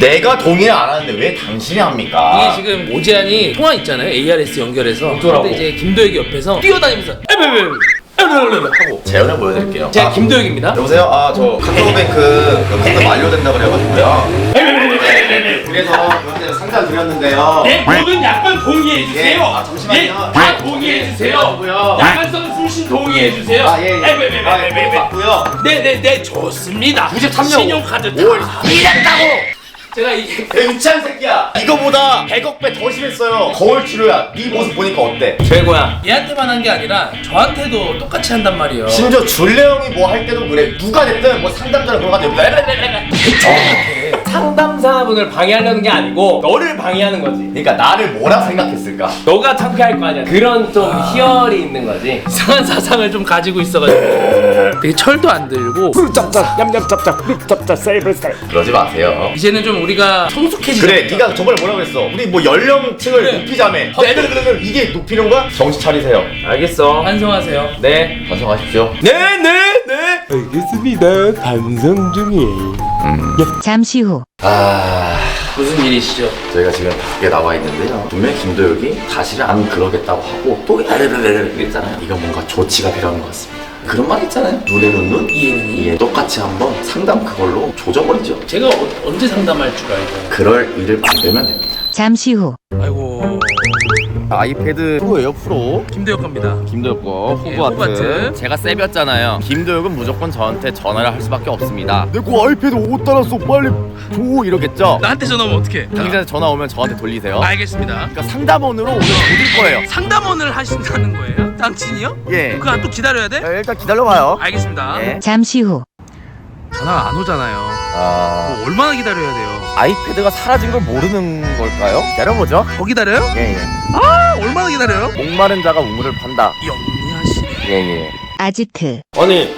내가 동의를 안 하는데 왜 당신이 합니까? 이게 지금 오재환이 통화 있잖아요. ARS 연결해서. 어쩌라고? 근데 이제 김도혁이 옆에서 뛰어다니면서 에베베베 하고. 재현을 보여드릴게요. 제가 아, 김도혁입니다. 여보세요? 아, 저 카카오뱅크 그 카드 만료된다 그래가지고요. 네, 그래서 그때 상자 드렸는데요. 네, 모든 약관 동의해 주세요. 예, 아, 잠시만요. 예, 다 동의해 주세요. 고요 약관성 수신 동의해 주세요. 아, 예, 예. 아, 에베베베베베. 맞고요. 네네네 좋습니다. 93년 신용카드 다. 5월 2일했다고! 제가 이게 야, 유치한 새끼야! 이거보다 100억 배 더 심했어요. 거울 치료야. 네 모습 보니까 어때? 최고야. 얘한테만 한 게 아니라 저한테도 똑같이 한단 말이에요. 심지어 줄레 형이 뭐 할 때도 그래. 누가 됐든 뭐 상담자를 그런 거 가지고 상담사분을 방해하려는 게 아니고 너를 방해하는 거지. 그러니까 나를 뭐라 생각했을까? 너가 창피할 거 아니야. 그런 좀 희열이 있는 거지. 이상한 사상을 좀 가지고 있어가지고 되게 철도 안 들고 짭짭 얌얌짭짭 짭짭 세이브 스타일. 그러지 마세요. 이제는 좀 우리가 성숙해지자. 그래, 네가 저번에 뭐라 그랬어? 우리 뭐 연령층을 그래. 높이자며. 네. 이게 높이는 거야? 정신 차리세요. 알겠어. 반성하세요. 네. 반성하십시오. 네, 네, 네. 알겠습니다. 반성 중이에요. 잠시 후. 아, 무슨 일이시죠? 저희가 지금 밖에 나와 있는데요. 분명 김도혁이 다시는 안 그러겠다고 하고 또 야르르르르 그랬잖아요. 이건 뭔가 조치가 필요한 것 같습니다. 그런 말 있잖아요. 눈에는 눈, 이해는 이. 이해. 똑같이 한번 상담 그걸로 조져버리죠. 제가 어- 언제 상담할 줄 알고. 그럴 일을 만들면 됩니다. 잠시 후. 아이고 아이패드 프로예요 프로 김대혁 겁니다. 김도혁 거 예, 호바트. 제가 세볐잖아요 김도혁은 무조건 저한테 전화를 할 수밖에 없습니다 내 거 아이패드 5 달았어 빨리 줘 이러겠죠 나한테 전화 오면 어떡해? 당신한테 전화 오면 저한테 돌리세요 알겠습니다. 그러니까 상담원으로 오늘 드릴 거예요 상담원을 하신다는 거예요? 당신이요? 예 그거 또 기다려야 돼? 야, 일단 기다려봐요 알겠습니다. 예. 잠시 후. 전화가 안 오잖아요. 아 뭐 얼마나 기다려야 돼요? 아이패드가 사라진 걸 모르는 걸까요? 기다려보죠 더 기다려요? 예예 아, 얼마나 기다려요? 목마른 자가 우물을 판다 영리하시네. 예예 아지트. 아니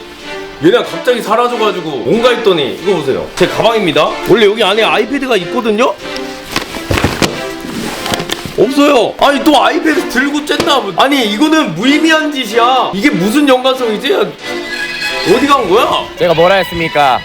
얘네가 갑자기 사라져가지고 뭔가 했더니 이거 보세요 제 가방입니다 원래 여기 안에 아이패드가 있거든요 없어요 아니 또 아이패드 들고 쨌나 뭐. 아니 이거는 무의미한 짓이야 이게 무슨 연관성이지 어디 간 거야 제가 뭐라 했습니까?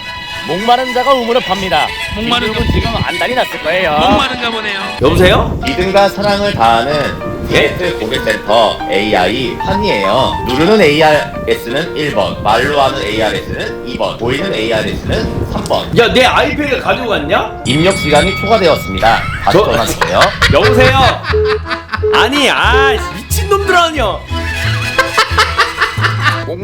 목마른 자가 우물을 팝니다. 목마른 이분은 지금 안달이 났을 거예요. 목마른가 보네요. 여보세요 믿음과 사랑을 다하는 게트 고객센터 AI 환이에요. 누르는 ARS는 1번, 말로 하는 ARS는 2번, 보이는 ARS는 3번. 야 내 아이패드 가지고 갔냐 입력 시간이 초과되었습니다. 다시 저- 전화주세요. 여보세요 아니 아 미친놈들 아니야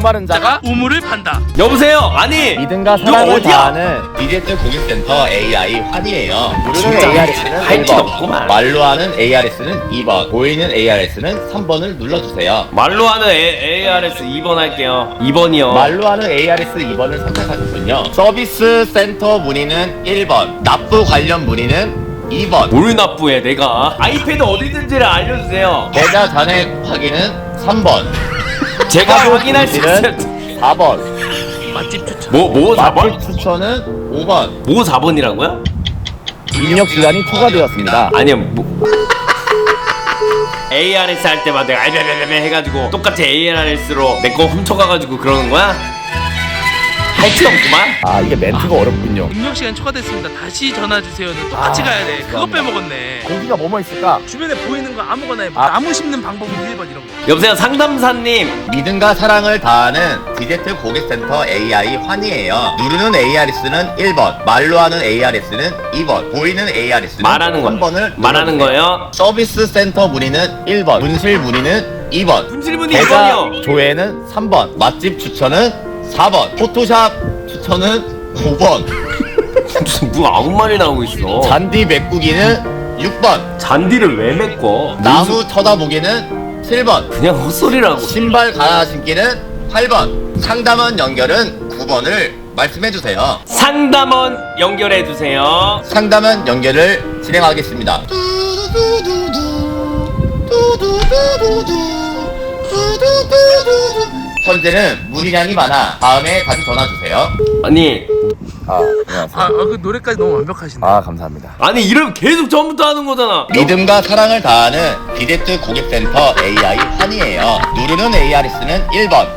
목마른 자가 우물을 판다. 여보세요 아니 믿음과 너 사랑을 어디야? 다하는 디지털 고객센터 AI 환이에요. 진짜 ARS는 할짓 1번, 없구만. 말로 하는 ARS는 2번, 보이는 ARS는 3번을 눌러주세요. 말로 하는 A, ARS 2번 할게요 2번이요 말로 하는 ARS 2번을 선택하셨군요. 서비스 센터 문의는 1번, 납부 관련 문의는 2번, 뭘 납부해 내가 아이패드 어디든지를 알려주세요 계좌 잔액 확인은 3번, 제가 확인할 수 있어요 문의는 4번, 맛집 추천. 뭐, 뭐 맛집 4번? 추천은 5번. 뭐 4번이라고요? 입력 시간이 초과되었습니다. 아니요 뭐 ARS 할 때마다 알베베베 해가지고 똑같이 ARS로 내 거 훔쳐가가지고 그러는 거야? 할수 없구만 아 이게 멘트가 어렵군요. 입력 시간 초과됐습니다. 다시 전화 주세요는 똑같이 아, 가야 돼. 그거 그럼요. 빼먹었네. 공기가 뭐뭐 있을까? 주변에 보이는 거 아무거나 해. 아. 나무 심는 방법은 1번 이런 거. 여보세요 상담사님 믿음과 사랑을 다하는 디지털 고객센터 AI 환이에요. 누르는 ARS는 1번, 말로 하는 ARS는 2번, 보이는 ARS는 말하는 거 3번을 말하는 거예요 서비스 센터 문의는 1번, 문실 문의는 2번, 분실문이 계좌 2번이요 조회는 3번, 맛집 추천은 4번, 포토샵 추천은 5번, 무슨 뭐 아무 말이 나오고 있어. 잔디 메꾸기는 6번, 잔디를 왜 메꿔? 나무 쳐다보기는 7번, 그냥 헛소리라고. 신발 갈아 신기는 8번, 상담원 연결은 9번을 말씀해 주세요. 상담원 연결해 주세요. 상담원 연결을 진행하겠습니다. 현재는 문의량이 많아 다음에 다시 전화 주세요. 아니 아, 안녕하세요. 아, 아, 그 노래까지 너무 완벽하시네. 아, 감사합니다. 아니 이러면 계속 처음부터 하는 거잖아 믿음과 사랑을 다하는 디제트 고객센터 AI 환이에요. 누르는 ARS는 1번,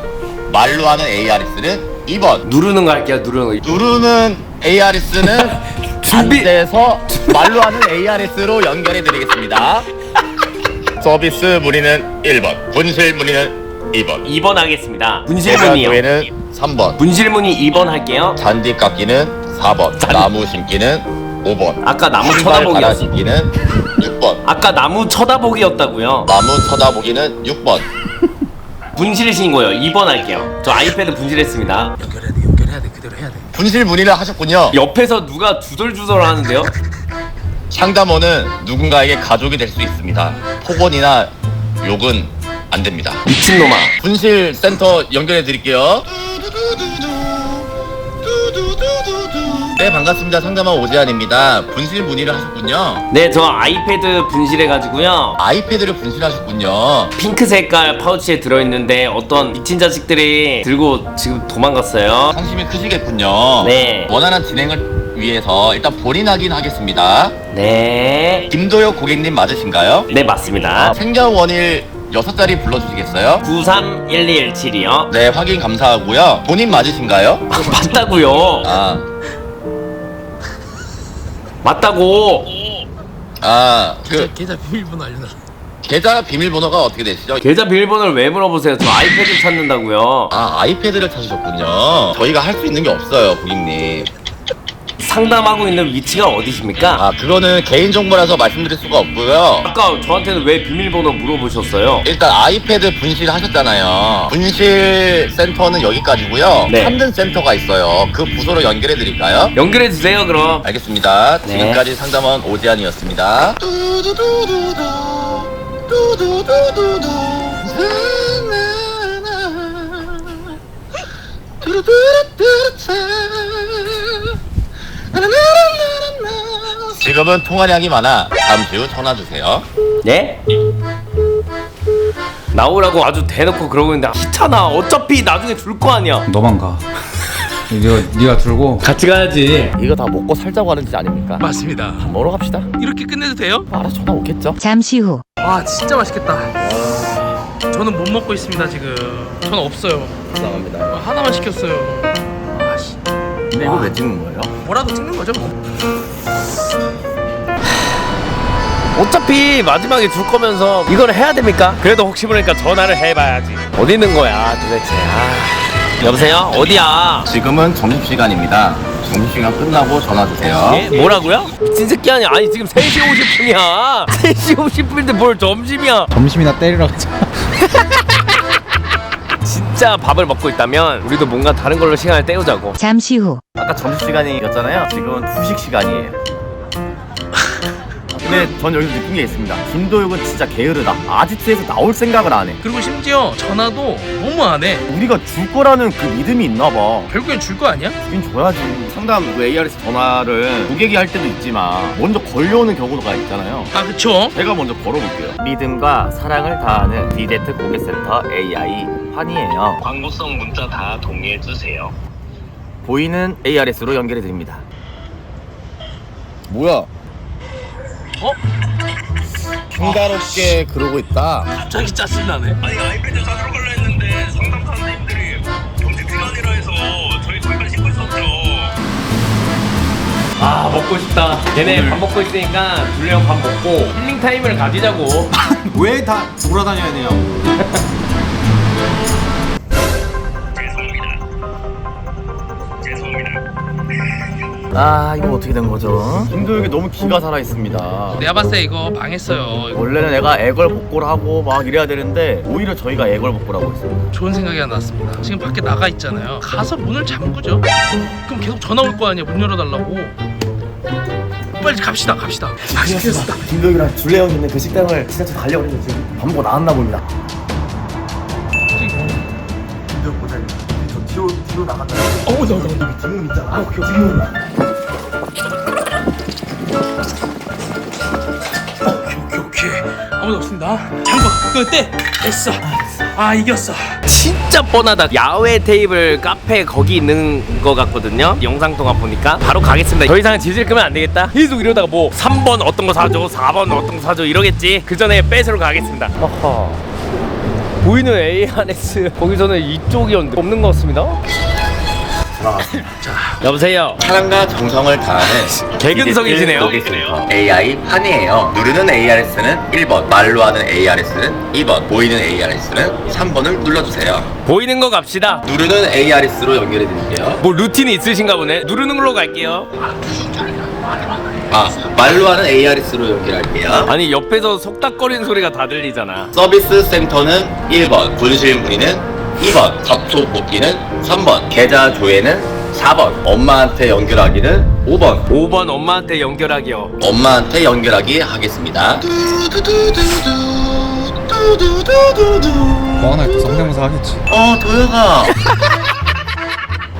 말로 하는 ARS는 2번, 누르는 거 할게요 누르는 거 누르는 ARS는 준비- 안 돼서 말로 하는 ARS로 연결해 드리겠습니다. 서비스 문의는 1번, 분실 문의는 2번, 2번 하겠습니다. 분실문이요. 교회는 3번, 분실문이 2번 할게요. 잔디 깎기는 4번, 나무 심기는 5번, 아까 나무 신발 갈아 쳐다보기였어. 신기는 6번, 아까 나무 쳐다보기였다고요. 나무 쳐다보기는 6번, 분실이신 거예요. 2번 할게요. 저 아이패드 분실했습니다. 연결해야 돼 연결해야 돼 그대로 해야 돼 분실 문의를 하셨군요. 옆에서 누가 주절주절 하는데요? 상담원은 누군가에게 가족이 될 수 있습니다. 폭언이나 욕은 안 됩니다. 미친놈아. 분실 센터 연결해 드릴게요. 네 반갑습니다. 상담원 오재환입니다. 분실 문의를 하셨군요. 네, 저 아이패드 분실해가지고요. 아이패드를 분실하셨군요. 핑크 색깔 파우치에 들어있는데 어떤 미친 자식들이 들고 지금 도망갔어요. 상심이 크시겠군요. 네. 원활한 진행을 위해서 일단 본인 확인 하겠습니다. 네. 김도혁 고객님 맞으신가요? 네, 맞습니다. 생년원일 6자리 불러주시겠어요? 931217이요. 네 확인 감사하고요. 본인 맞으신가요? 맞다고요. 아, 맞다고. 아, 그 계좌 비밀번호 알려놔 계좌 비밀번호가 어떻게 되시죠? 계좌 비밀번호를 왜 물어보세요? 저 아이패드 찾는다고요. 아 아이패드를 찾으셨군요. 저희가 할 수 있는 게 없어요, 고객님. 상담하고 있는 위치가 어디십니까? 아 그거는 개인 정보라서 말씀드릴 수가 없고요. 아까 저한테는 왜 비밀번호 물어보셨어요? 일단 아이패드 분실 하셨잖아요. 분실 센터는 여기까지고요. 네. 참든 센터가 있어요. 그 부서로 연결해 드릴까요? 연결해 주세요, 그럼. 알겠습니다. 네. 지금까지 상담원 오지안이었습니다. 지금은 통화량이 많아 잠시 후 전화 주세요. 네? 나오라고 아주 대놓고 그러고 있는데 귀찮아. 어차피 나중에 줄 거 아니야. 너만 가. 네가 네가 들고 같이 가야지 이거 다 먹고 살자고 하는 짓 아닙니까? 맞습니다 먹으러 갑시다. 이렇게 끝내도 돼요? 알아서 전화 오겠죠? 잠시 후 와 진짜 맛있겠다 저는 못 먹고 있습니다 지금 저는 없어요 감사합니다. 아, 하나만 시켰어요 아씨 근데 이거 왜 찍는 거예요? 뭐라도 찍는 거죠 뭐 어차피 마지막에 줄 거면서 이걸 해야 됩니까? 그래도 혹시 모르니까 전화를 해봐야지. 어디 있는 거야 도대체? 아. 여보세요? 어디야? 지금은 점심시간입니다. 점심시간 끝나고 전화 주세요. 예? 뭐라고요? 미친 새끼 아니야? 아니 지금 3시 50분이야. 3시 50분인데 뭘 점심이야? 점심이나 때리러 가자. 진짜 밥을 먹고 있다면 우리도 뭔가 다른 걸로 시간을 때우자고. 잠시 후 아까 점심시간이었잖아요. 지금은 후식 시간이에요. 근데 전 여기서 느낀 게 있습니다. 김도육은 진짜 게으르다. 아지트에서 나올 생각을 안 해. 그리고 심지어 전화도 너무 안 해 우리가 줄 거라는 그 믿음이 있나 봐. 결국엔 줄 거 아니야? 주긴 줘야지. 상담 그 ARS 전화를 고객이 할 때도 있지만 먼저 걸려오는 경우가 있잖아요. 아 그쵸 제가 먼저 걸어볼게요. 믿음과 사랑을 다하는 디데트 고객센터 AI 환이에요. 광고성 문자 다 동의해 주세요. 보이는 ARS로 연결해 드립니다. 뭐야? 어? 핑가롭게 그러고 있다. 갑자기 짜증나네 아니 아이패드 사주러 갈라 했는데 상담 선생님들이 점심 시간이라 해서 저희 잠깐 씻고 있었죠. 아 먹고 싶다. 걔네 밥 먹고 있으니까 둘리 형밥 먹고 힐링 타임을 가지자고. 왜 다 돌아다녀야 돼요? 아 이거 어떻게 된 거죠? 김도혁이 너무 기가 살아 있습니다. 내가 봤을 때 이거 망했어요 원래는 애가 애걸복걸 하고 막 이래야 되는데 오히려 저희가 애걸복걸 하고 있어요. 좋은 생각이 하나 났습니다 지금 밖에 나가 있잖아요 가서 문을 잠그죠 그럼 계속 전화 올 거 아니야 문 열어달라고 빨리 갑시다 갑시다 맛있겠다 김도혁이랑 줄레 형 있는 그 식당을 진짜 좀 가려고 했는데 지금 밥 먹고 나왔나 봅니다. 어우 나온다 나온다 지금 있잖아 아, 오케이 지금 오케이 오케이 오케이 아무도 없습니다 잠궈 그때 됐어 아 이겼어 진짜 뻔하다. 야외 테이블 카페 거기 있는 거 같거든요. 영상 통화 보니까 바로 가겠습니다. 더 이상 질질 끄면 안 되겠다. 계속 이러다가 뭐 3번 어떤 거 사줘, 4번 어떤 거 사줘 이러겠지. 그 전에 뺏으러 가겠습니다. 허허. 보이는 ARS 거기서는 이쪽이었는데 없는 것 같습니다. 여보세요. 사랑과 정성을 다하는 개근성이시네요. AI 환이에요. 누르는 ARS는 1번, 말로 하는 ARS는 2번, 보이는 ARS는 3번을 눌러주세요. 보이는 거 갑시다. 누르는 ARS로 연결해 드릴게요. 뭐 루틴이 있으신가 보네. 누르는 걸로 갈게요. 아, 말로 하는 ARS로 연결할게요. 아니 옆에서 속닥거리는 소리가 다 들리잖아. 서비스 센터는 1번, 분실 문의는 2번, 접촉 복귀는 3번, 계좌 조회는 4번, 엄마한테 연결하기는 5번, 5번 엄마한테 연결하기요. 엄마한테 연결하기 하겠습니다. 뭐 하나 또 성대모사 하겠지. 어, 도혁아.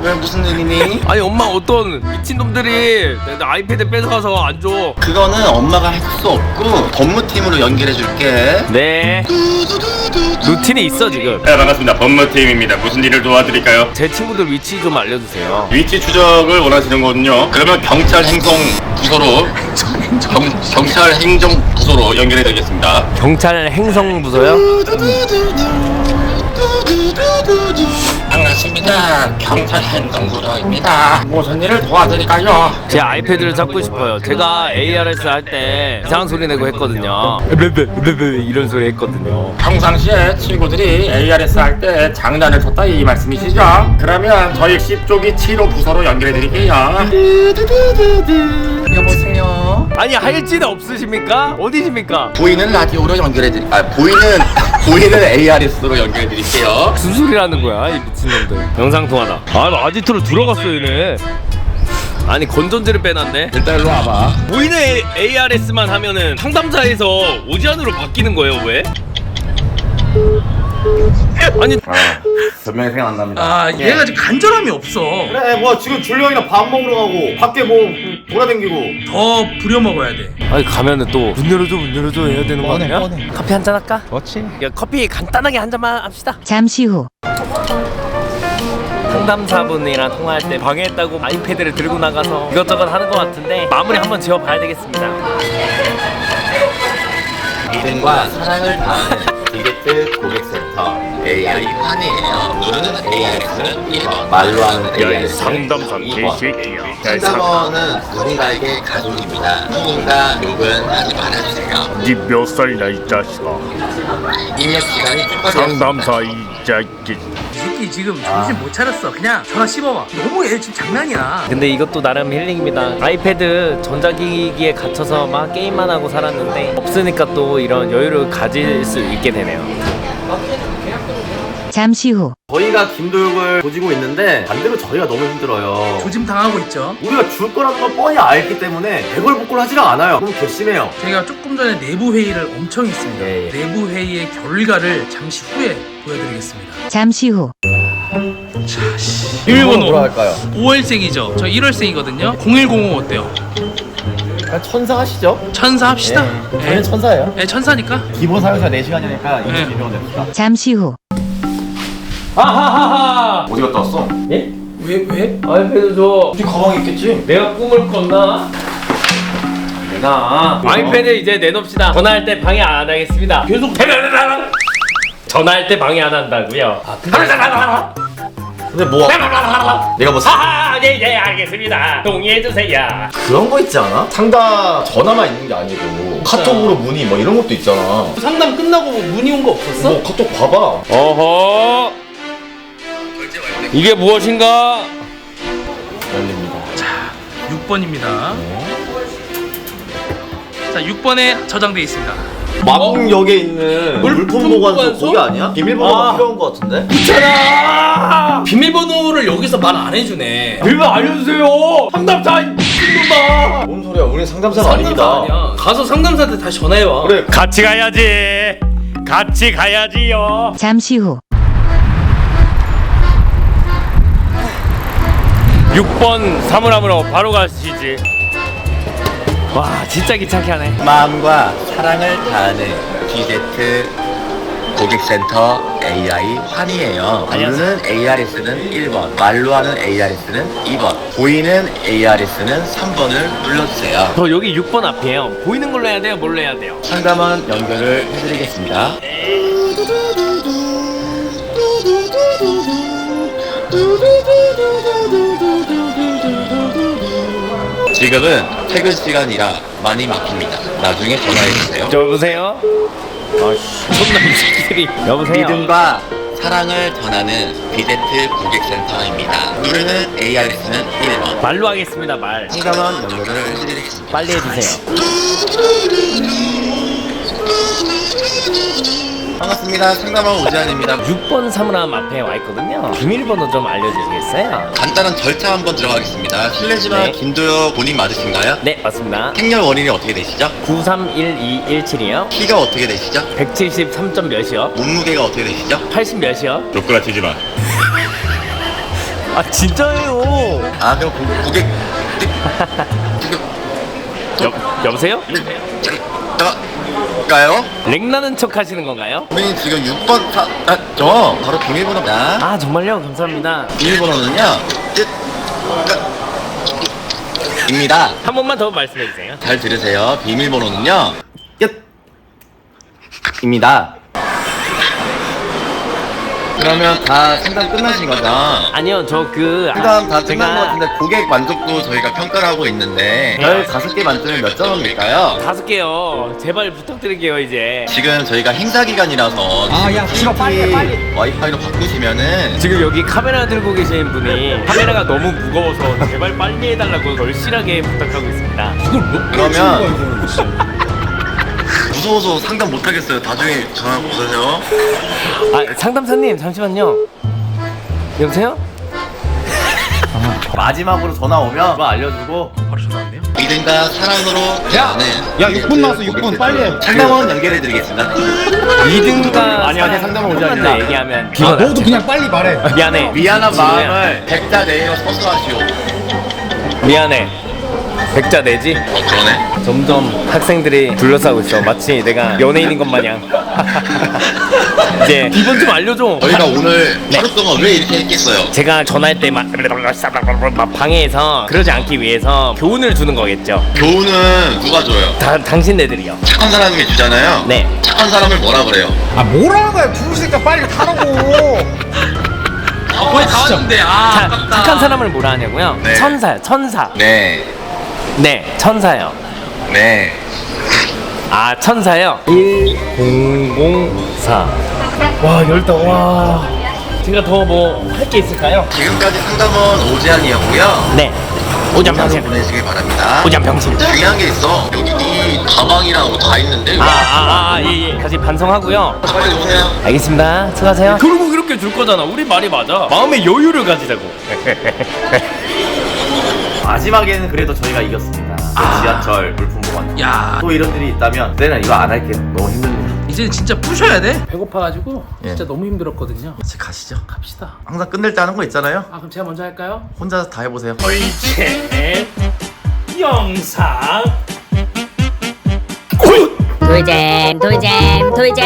왜 무슨 일이니? 아니 엄마 어떤 미친놈들이 내 아이패드 뺏어가서 안 줘. 그거는 엄마가 할 수 없고 법무팀으로 연결해 줄게. 네. 루틴이 있어 지금. 네 반갑습니다 법무팀입니다 무슨 일을 도와드릴까요? 제 친구들 위치 좀 알려주세요. 위치 추적을 원하시는 거군요 그러면 경찰 행정 부서로 경, 경찰 행정 부서로 연결해 드리겠습니다 경찰 행성 부서요? 반갑습니다. 경찰 행정부서입니다. 무슨 일을 도와드릴까요? 제 아이패드를 잡고 싶어요. 제가 ARS 할 때 이상한 소리 내고 했거든요. 이런 소리 했거든요. 평상시에 친구들이 ARS 할 때 장난을 쳤다 이 말씀이시죠? 그러면 저희 10조기 7호 부서로 연결해 드릴게요. 여보세요. 아니 할지는 없으십니까? 어디십니까? 보이는 라디오로 연결해 드릴. 아 보이는 보이는 ARS로 연결해 드릴게요. 무슨 소리라는 거야 이 미친놈들 영상 통화다 아 아지트로 들어갔어 얘네 아니 건전지를 빼놨네 일단 일로 와봐. 보이는 ARS만 하면은 상담사에서 오지안으로 바뀌는 거예요 왜? 아니 변명이 생각납니다. 아 얘가 지금 간절함이 없어 그래 뭐 지금 줄령이랑 밥 먹으러 가고 밖에 뭐 돌아다니고. 더 부려먹어야 돼 아니 가면은 또 문 열어줘 문 열어줘 해야 되는 거 뻔해, 아니야? 뻔해. 커피 한 잔 할까? 그렇지. 야, 커피 간단하게 한 잔만 합시다 잠시 후 상담사분이랑 통화할 때 방해했다고 아이패드를 들고 나가서 이것저것 하는 것 같은데 마무리 한번 지어봐야 되겠습니다 믿음과 사랑을 다하는 디게트 고객센터 AI 환이에요. 누르는 ARS는 1번, 말로 하는 ARS는 2번. 상담원은 누군가에게 가족입니다. 누군가 욕은 하지 말아주세요. 니 몇 살이냐 이 자식아 입력 시간이 축하드립니다. 이 자식 이 새끼 지금 정신 못 차렸어 그냥 전화 씹어봐 너무 얘 지금 장난이야 근데 이것도 나름 힐링입니다. 아이패드 전자기기에 갇혀서 막 게임만 하고 살았는데 없으니까 또 이런 여유를 가질 수 있게 되네요. 잠시 후 저희가 김도육을 조지고 있는데 반대로 저희가 너무 힘들어요. 조짐 당하고 있죠 우리가 줄 거라는 걸 뻔히 알기 때문에 대걸복걸 하지가 않아요. 너무 괘씸해요. 저희가 조금 전에 내부 회의를 엄청 했습니다 예, 예. 내부 회의의 결과를 잠시 후에 보여드리겠습니다 잠시 후 비밀번호 할까요? 5월생이죠 저 1월생이거든요 0105 어때요? 천사 하시죠? 천사 합시다 저희는 예, 천사예요. 예, 천사니까 기본 사용사 4시간이니까 네. 22명 됩니다. 잠시 후 하하하하. 어디 갔다 왔어? 예? 왜 왜? 아이패드 줘. 네 가방에 있겠지? 내가 꿈을 꿨나? 내가 아이패드 이제 내놓읍시다. 전화할 때 방해 안 하겠습니다. 계속 전화할 때 방해 안 한다고요. 근데 뭐 내가 뭐 사- 하하, 네, 네, 알겠습니다. 동의해 주세요. 그런 거 있지 않아? 상담 전화만 있는 게 아니고 카톡으로 문의 뭐 이런 것도 있잖아. 상담 끝나고 뭐 문의 온 거 없었어? 뭐 카톡 봐봐. 어허. 이게 무엇인가? 열립니다. 6번입니다 자 6번에 저장돼 있습니다 마곡역에 있는 물품 보관소 보관소? 거기 아니야? 비밀번호가 아. 필요한 거 같은데? 있잖아. 비밀번호를 여기서 말 안 해주네 비밀 알려주세요. 상담사 미친놈아. 뭔 소리야? 우린 상담사가 아닙니다. 아니야 가서 상담사한테 다시 전화해봐 그래. 같이 가야지. 같이 가야지요. 잠시 후 6번 사물함으로 바로 가시지. 와 진짜 귀찮게 하네. 마음과 사랑을 다하는 디제트 고객센터 AI 환이에요. 누르는 ARS는 1번, 말로 하는 ARS는 2번, 보이는 ARS는 3번을 눌러주세요. 저 여기 6번 앞이에요. 보이는 걸로 해야 돼요? 뭘로 해야 돼요? 상담원 연결을 해드리겠습니다. 지금은 퇴근 시간이라 많이 막힙니다. 나중에 전화해주세요. 여보세요? 아씨 존나 이 새끼들이 여보세요? 믿음과 사랑을 전하는 비제트 고객센터입니다. 누르는 ARS는 1번. 말로 하겠습니다 말 상담원 연결을 해드리겠습니다. 빨리 해주세요 반갑습니다. 상담원 오지환입니다. 6번 사물함 앞에 와 있거든요 비밀번호 좀 알려주시겠어요? 간단한 절차 한번 들어가겠습니다. 실례지만 네. 김도혁 본인 맞으신가요? 네 맞습니다 생년 월일이 어떻게 되시죠? 931217이요 키가 어떻게 되시죠? 173 점 몇이요? 몸무게가 어떻게 되시죠? 80 몇이요? 조크라 치지 마. 아 진짜예요 아 그럼 고, 고객 고객 여, 여보세요? 가요? 렉나는 척 하시는 건가요? 고객님 지금 6번 사... 아, 저 바로 비밀번호입니다. 아 정말요? 감사합니다 비밀번호는요. 뜻... 끝... 입니다. 한 번만 더 말씀해 주세요 잘 들으세요. 비밀번호는요. 끝. 입니다. 그러면 다 상담 끝나신 거죠? 아니요 저 그 상담 다 아, 끝난 것 같은데 고객 만족도 저희가 평가를 하고 있는데 별 다섯 개 만점에 몇 점입니까요? 다섯 개요. 제발 부탁드릴게요 이제. 지금 저희가 행사 기간이라서 아 야 싫어 빨리 빨리. 와이파이로 바꾸시면은 지금 여기 카메라 들고 계신 분이 카메라가 너무 무거워서 제발 빨리 해달라고 절실하게 부탁하고 있습니다. 그러면 무서워서 상담 못 하겠어요. 나중에 전화 오세요. 아 상담사님 잠시만요 여보세요? 마지막으로 전화 오면 그거 알려주고 바로 전화 왔네요. 믿음과 사랑으로 야! 야, 6분 나왔어, 6분. 빨리 해. 상담원 연결해 드리겠습니다. 믿음과 아니, 아니, 상담은 오지 않는다. 얘기하면 아, 너도 그냥 빨리 말해. 미안해 미안한. 마음을 백자 내로 서술하시오. 미안해 백자 내지? 어 그러네. 점점 학생들이 둘러싸고 있어 마치 내가 연예인인 것 마냥 이제 기본 좀 알려줘 저희가 오늘 하루 동안 왜 이렇게 했겠어요? 제가 전화할 때막 방해해서 그러지 않기 위해서 교훈을 주는 거겠죠 교훈은 누가 줘요? 다, 당신네들이요 착한 사람이 주잖아요. 네 착한 사람을 뭐라 그래요? 아, 뭐라는 거야? 부르시니까 빨리 타라고. 아, 거의 다 왔는데. 아, 자. 착한 사람을 뭐라 하냐고요? 네. 천사요 천사 네, 네 천사요 네. 아 천사요 1004 와 열다 와 제가 더 뭐 할 게 있을까요? 지금까지 상담원 오지환이었고요. 네 오잠병신 보내시길 바랍니다. 오잠병신 중요한 게 있어. 여기 이 가방이랑 뭐다 있는데. 아 아아예 다시 반성하고요 빨리 오세요. 알겠습니다 수고하세요 결국 이렇게 줄 거잖아 우리 말이 맞아 마음의 여유를 가지자고 마지막에는 그래도 저희가 이겼습니다. 그 지하철 물품 보관 야, 또 이런 일이 있다면 그때는 이거 안 할게요 너무 힘듭니다. 이제는 진짜 부셔야 돼. 배고파가지고 예. 진짜 너무 힘들었거든요. 이제 가시죠. 갑시다. 항상 끝낼 때 하는 거 있잖아요. 아, 그럼 제가 먼저 할까요? 혼자 다 해보세요. 제 영상 돌잼 돌잼 돌잼